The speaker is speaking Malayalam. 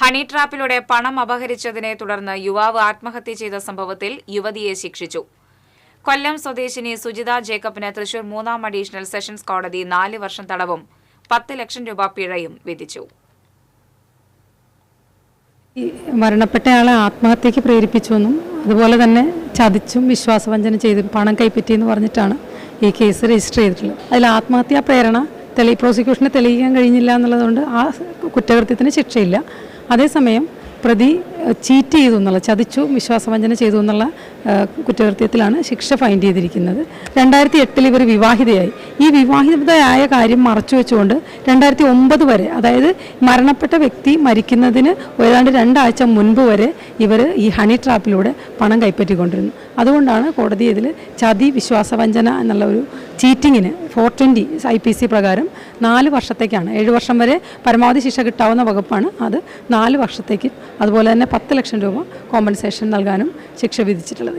ഹണി ട്രാപ്പിലൂടെ പണം അപഹരിച്ചതിനെ തുടർന്ന് യുവാവ് ആത്മഹത്യ ചെയ്ത സംഭവത്തിൽ യുവതിയെ ശിക്ഷിച്ചു. കൊല്ലം സ്വദേശിനി സുജിത ജേക്കബിന് തൃശൂർ മൂന്നാം അഡീഷണൽ സെഷൻസ് കോടതി നാല് വർഷം തടവും പത്ത് ലക്ഷം രൂപ പിഴയും വിധിച്ചു. മരണപ്പെട്ടയാളെ ആത്മഹത്യക്ക് പ്രേരിപ്പിച്ചുവെന്നും അതുപോലെ തന്നെ ചതിച്ചും വിശ്വാസവഞ്ചന ചെയ്തും പണം കൈപ്പറ്റി എന്ന് പറഞ്ഞിട്ടാണ് ഈ കേസ് രജിസ്റ്റർ ചെയ്തിട്ടുള്ളത്. അതിൽ ആത്മഹത്യാ പ്രേരണ തെളി പ്രോസിക്യൂഷന് തെളിയിക്കാൻ കഴിഞ്ഞില്ല എന്നുള്ളതുകൊണ്ട് ആ കുറ്റകൃത്യത്തിന് ശിക്ഷയില്ല. അതേസമയം പ്രതി ചീറ്റ് ചെയ്തു എന്നുള്ള ചതിച്ചു വിശ്വാസവഞ്ചന ചെയ്തു എന്നുള്ള കുറ്റകൃത്യത്തിലാണ് ശിക്ഷ ഫൈൻഡ് ചെയ്തിരിക്കുന്നത്. രണ്ടായിരത്തി എട്ടിൽ ഇവർ വിവാഹിതയായി. ഈ വിവാഹിതയായ കാര്യം മറച്ചു വെച്ചുകൊണ്ട് രണ്ടായിരത്തി ഒമ്പത് വരെ അതായത് മരണപ്പെട്ട വ്യക്തി മരിക്കുന്നതിന് ഏതാണ്ട് രണ്ടാഴ്ച മുൻപ് വരെ ഇവർ ഈ ഹണി ട്രാപ്പിലൂടെ പണം കൈപ്പറ്റിക്കൊണ്ടിരുന്നു. അതുകൊണ്ടാണ് കോടതി ഇതിൽ ചതി വിശ്വാസവഞ്ചന എന്നുള്ള ഒരു ചീറ്റിങ്ങിന് four twenty I P C പ്രകാരം നാല് വർഷത്തേക്കാണ്. ഏഴ് വർഷം വരെ പരമാവധി ശിക്ഷ കിട്ടാവുന്ന വകുപ്പാണ് അത് നാല് വർഷത്തേക്ക്. അതുപോലെ തന്നെ പത്ത് ലക്ഷം രൂപ കോമ്പൻസേഷൻ നൽകാനും ശിക്ഷ വിധിച്ചിട്ടുള്ളത്.